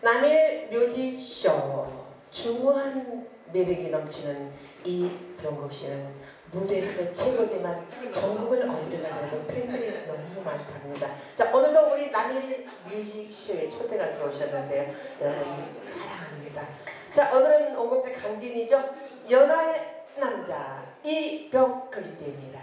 남의 묘지쇼 중후한 매력이 넘치는 이 병국 씨는 무대에서 최고지만 전국을 어디가더라도 팬들이 너무 많답니다. 자 오늘도 우리 남의 뮤직쇼에 초대 가수로 오셨는데요. 여러분 사랑합니다. 자 오늘은 오곡제 강진이죠. 연하의 남자 이병국이 때입니다.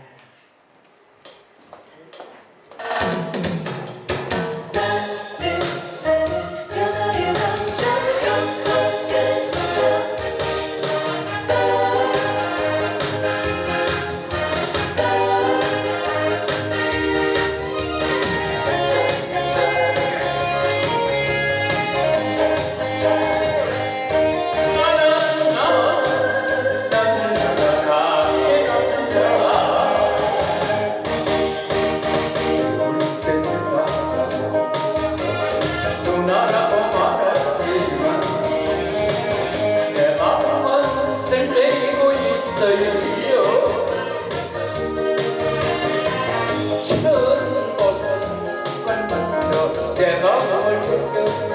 마음을 느꼈어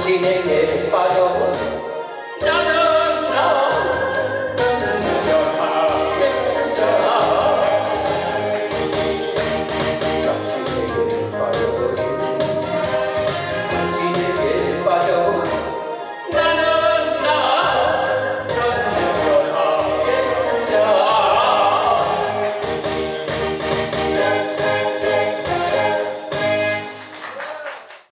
당신에게 빠져 당신에게 빠져 나는